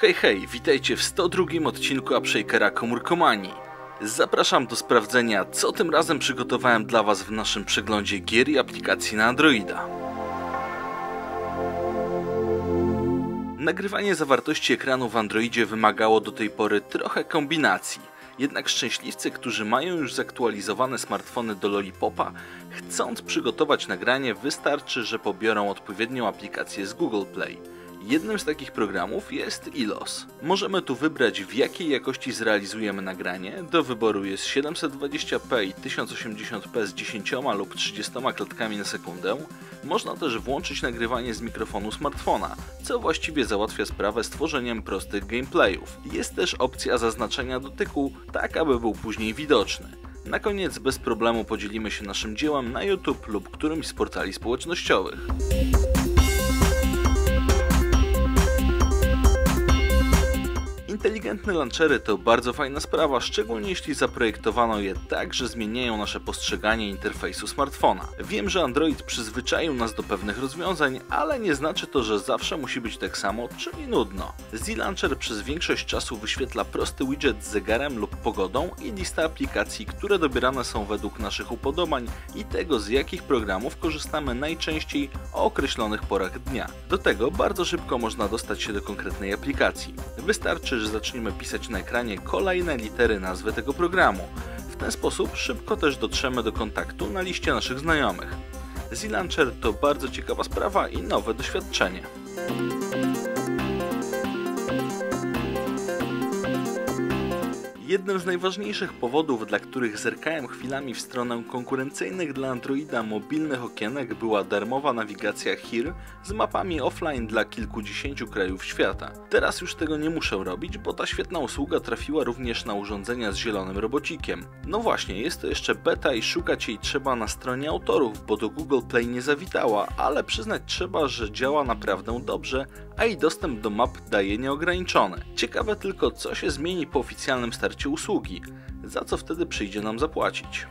Hej hej, witajcie w 102 odcinku Upshakera Komórkomanii. Zapraszam do sprawdzenia, co tym razem przygotowałem dla Was w naszym przeglądzie gier i aplikacji na Androida. Nagrywanie zawartości ekranu w Androidzie wymagało do tej pory trochę kombinacji. Jednak szczęśliwcy, którzy mają już zaktualizowane smartfony do Lollipopa, chcąc przygotować nagranie, wystarczy, że pobiorą odpowiednią aplikację z Google Play. Jednym z takich programów jest ILOS. Możemy tu wybrać w jakiej jakości zrealizujemy nagranie. Do wyboru jest 720p i 1080p z 10 lub 30 klatkami na sekundę. Można też włączyć nagrywanie z mikrofonu smartfona, co właściwie załatwia sprawę stworzeniem prostych gameplayów. Jest też opcja zaznaczenia dotyku, tak aby był później widoczny. Na koniec bez problemu podzielimy się naszym dziełem na YouTube lub którymś z portali społecznościowych. Inteligentne launchery to bardzo fajna sprawa, szczególnie jeśli zaprojektowano je tak, że zmieniają nasze postrzeganie interfejsu smartfona. Wiem, że Android przyzwyczaił nas do pewnych rozwiązań, ale nie znaczy to, że zawsze musi być tak samo, czyli nudno. Z-Launcher przez większość czasu wyświetla prosty widget z zegarem lub pogodą i lista aplikacji, które dobierane są według naszych upodobań i tego z jakich programów korzystamy najczęściej o określonych porach dnia. Do tego bardzo szybko można dostać się do konkretnej aplikacji. Wystarczy, że zaczniemy pisać na ekranie kolejne litery nazwy tego programu. W ten sposób szybko też dotrzemy do kontaktu na liście naszych znajomych. Z-Launcher to bardzo ciekawa sprawa i nowe doświadczenie. Jednym z najważniejszych powodów, dla których zerkałem chwilami w stronę konkurencyjnych dla Androida mobilnych okienek była darmowa nawigacja HERE z mapami offline dla kilkudziesięciu krajów świata. Teraz już tego nie muszę robić, bo ta świetna usługa trafiła również na urządzenia z zielonym robocikiem. No właśnie, jest to jeszcze beta i szukać jej trzeba na stronie autorów, bo do Google Play nie zawitała, ale przyznać trzeba, że działa naprawdę dobrze, a i dostęp do map daje nieograniczony. Ciekawe tylko, co się zmieni po oficjalnym starcie usługi, za co wtedy przyjdzie nam zapłacić.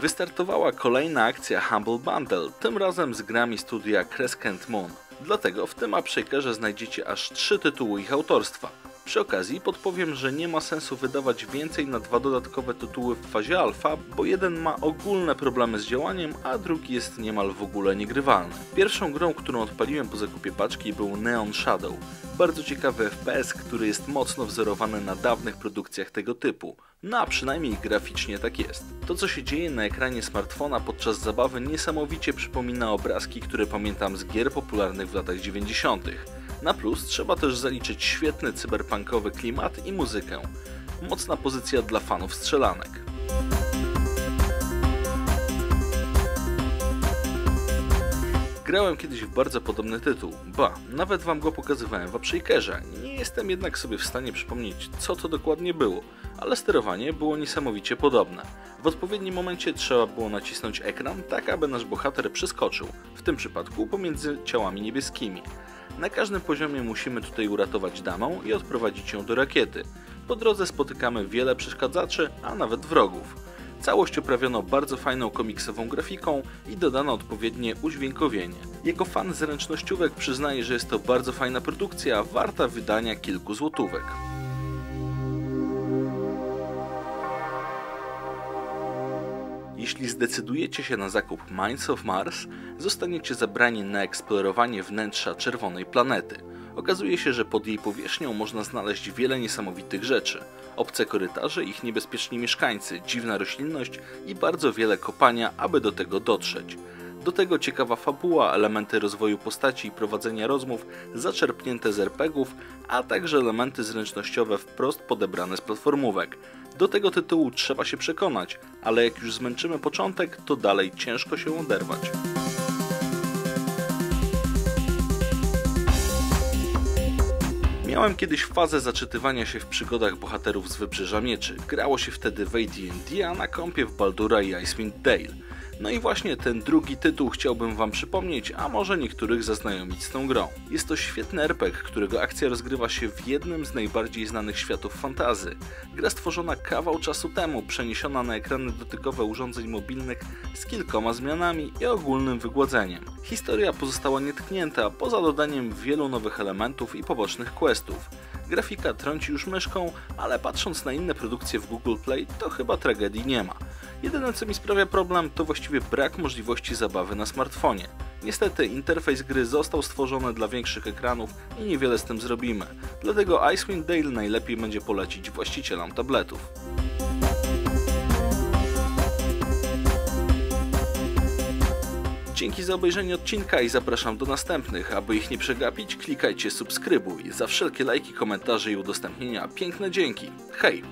Wystartowała kolejna akcja Humble Bundle, tym razem z grami studia Crescent Moon. Dlatego w tym upshakerze znajdziecie aż 3 tytuły ich autorstwa. Przy okazji podpowiem, że nie ma sensu wydawać więcej na dwa dodatkowe tytuły w fazie alfa, bo jeden ma ogólne problemy z działaniem, a drugi jest niemal w ogóle niegrywalny. Pierwszą grą, którą odpaliłem po zakupie paczki był Neon Shadow. Bardzo ciekawy FPS, który jest mocno wzorowany na dawnych produkcjach tego typu. No a przynajmniej graficznie tak jest. To co się dzieje na ekranie smartfona podczas zabawy niesamowicie przypomina obrazki, które pamiętam z gier popularnych w latach 90. Na plus trzeba też zaliczyć świetny cyberpunkowy klimat i muzykę. Mocna pozycja dla fanów strzelanek. Grałem kiedyś w bardzo podobny tytuł, ba, nawet wam go pokazywałem w Upshakerze. Nie jestem jednak sobie w stanie przypomnieć, co to dokładnie było, ale sterowanie było niesamowicie podobne. W odpowiednim momencie trzeba było nacisnąć ekran, tak aby nasz bohater przeskoczył, w tym przypadku pomiędzy ciałami niebieskimi. Na każdym poziomie musimy tutaj uratować damę i odprowadzić ją do rakiety. Po drodze spotykamy wiele przeszkadzaczy, a nawet wrogów. Całość oprawiono bardzo fajną komiksową grafiką i dodano odpowiednie udźwiękowienie. Jako fan zręcznościówek przyznaję, że jest to bardzo fajna produkcja, warta wydania kilku złotówek. Jeśli zdecydujecie się na zakup Minds of Mars, zostaniecie zabrani na eksplorowanie wnętrza czerwonej planety. Okazuje się, że pod jej powierzchnią można znaleźć wiele niesamowitych rzeczy. Obce korytarze, ich niebezpieczni mieszkańcy, dziwna roślinność i bardzo wiele kopania, aby do tego dotrzeć. Do tego ciekawa fabuła, elementy rozwoju postaci i prowadzenia rozmów zaczerpnięte z RPGów, a także elementy zręcznościowe wprost podebrane z platformówek. Do tego tytułu trzeba się przekonać, ale jak już zmęczymy początek, to dalej ciężko się oderwać. Miałem kiedyś fazę zaczytywania się w przygodach bohaterów z Wybrzeża Mieczy. Grało się wtedy w AD&D, a na kąpie w Baldura i Icewind Dale. No i właśnie ten drugi tytuł chciałbym wam przypomnieć, a może niektórych zaznajomić z tą grą. Jest to świetny RPG, którego akcja rozgrywa się w jednym z najbardziej znanych światów fantazy. Gra stworzona kawał czasu temu, przeniesiona na ekrany dotykowe urządzeń mobilnych z kilkoma zmianami i ogólnym wygładzeniem. Historia pozostała nietknięta, poza dodaniem wielu nowych elementów i pobocznych questów. Grafika trąci już myszką, ale patrząc na inne produkcje w Google Play, to chyba tragedii nie ma. Jedyne co mi sprawia problem to właściwie brak możliwości zabawy na smartfonie. Niestety interfejs gry został stworzony dla większych ekranów i niewiele z tym zrobimy, dlatego Icewind Dale najlepiej będzie polecić właścicielom tabletów. Dzięki za obejrzenie odcinka i zapraszam do następnych. Aby ich nie przegapić, klikajcie subskrybuj. Za wszelkie lajki, komentarze i udostępnienia piękne dzięki. Hej!